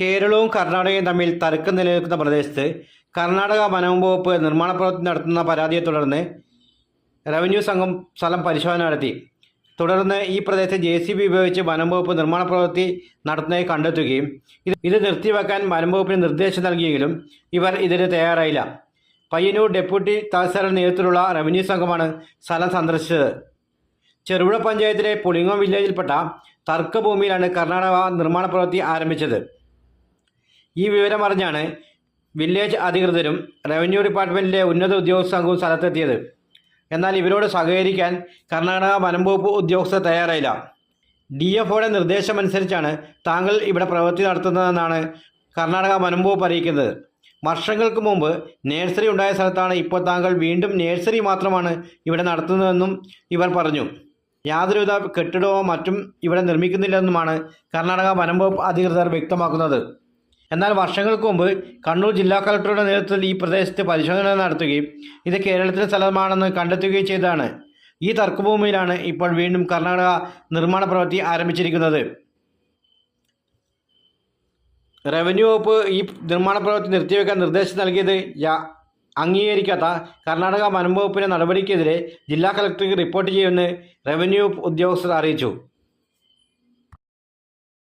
കേരളവും കർണാടകയും തമ്മിൽ തർക്കം നിലനിൽക്കുന്ന പ്രദേശത്ത് കർണാടക വനം വകുപ്പ് നിർമ്മാണ പ്രവർത്തനം നടത്തുന്ന പരാതിയെ തുടർന്ന് റവന്യൂ സംഘം സ്ഥലം പരിശോധന നടത്തി. തുടർന്ന് ഈ പ്രദേശത്ത് ജെ സി ബി ഉപയോഗിച്ച് വനം വകുപ്പ് നിർമ്മാണ പ്രവൃത്തി നടത്തുന്നതായി കണ്ടെത്തുകയും ഇത് ഇത് നിർത്തിവെക്കാൻ വനം വകുപ്പിന് നിർദ്ദേശം നൽകിയെങ്കിലും ഇവർ ഇതിന് തയ്യാറായില്ല. പയ്യന്നൂർ ഡെപ്യൂട്ടി തഹസിൽദാരുടെ നേതൃത്വത്തിലുള്ള റവന്യൂ സംഘമാണ് സ്ഥലം സന്ദർശിച്ചത്. ചെറുപുഴ പഞ്ചായത്തിലെ പുളിങ്ങോം വില്ലേജിൽപ്പെട്ട തർക്കഭൂമിയിലാണ് കർണാടക നിർമ്മാണ പ്രവൃത്തി ആരംഭിച്ചത്. ഈ വിവരമറിഞ്ഞാണ് വില്ലേജ് അധികൃതരും റവന്യൂ ഡിപ്പാർട്ട്മെന്റിലെ ഉന്നത ഉദ്യോഗസ്ഥ സംഘവും സ്ഥലത്തെത്തിയത്. എന്നാൽ ഇവരോട് സഹകരിക്കാൻ കർണാടക വനംവകുപ്പ് ഉദ്യോഗസ്ഥർ തയ്യാറായില്ല. ഡി എഫ്ഒയുടെ നിർദ്ദേശമനുസരിച്ചാണ് താങ്കൾ ഇവിടെ പ്രവൃത്തി നടത്തുന്നതെന്നാണ് കർണാടക വനംവകുപ്പ് അറിയിക്കുന്നത്. വർഷങ്ങൾക്ക് മുമ്പ് നേഴ്സറി ഉണ്ടായ സ്ഥലത്താണ് ഇപ്പോൾ താങ്കൾ വീണ്ടും നേഴ്സറി മാത്രമാണ് ഇവിടെ നടത്തുന്നതെന്നും ഇവർ പറഞ്ഞു. യാതൊരുവിധ കെട്ടിടമോ മറ്റും ഇവിടെ നിർമ്മിക്കുന്നില്ലെന്നുമാണ് കർണാടക വനംവകുപ്പ് അധികൃതർ വ്യക്തമാക്കുന്നത്. എന്നാൽ വർഷങ്ങൾക്ക് മുമ്പ് കണ്ണൂർ ജില്ലാ കളക്ടറുടെ നേതൃത്വത്തിൽ ഈ പ്രദേശത്ത് പരിശോധന നടത്തുകയും ഇത് കേരളത്തിലെ സ്ഥലമാണെന്ന് കണ്ടെത്തുകയും ചെയ്തതാണ്. ഈ തർക്കഭൂമിയിലാണ് ഇപ്പോൾ വീണ്ടും കർണാടക നിർമ്മാണ പ്രവൃത്തി ആരംഭിച്ചിരിക്കുന്നത്. റവന്യൂ വകുപ്പ് ഈ നിർമ്മാണ പ്രവൃത്തി നിർത്തിവെക്കാൻ നിർദ്ദേശം നൽകിയത് അംഗീകരിക്കാത്ത കർണാടക വനം വകുപ്പിന്റെ നടപടിക്കെതിരെ ജില്ലാ കളക്ടർക്ക് റിപ്പോർട്ട് ചെയ്യുമെന്ന് റവന്യൂ ഉദ്യോഗസ്ഥർ അറിയിച്ചു.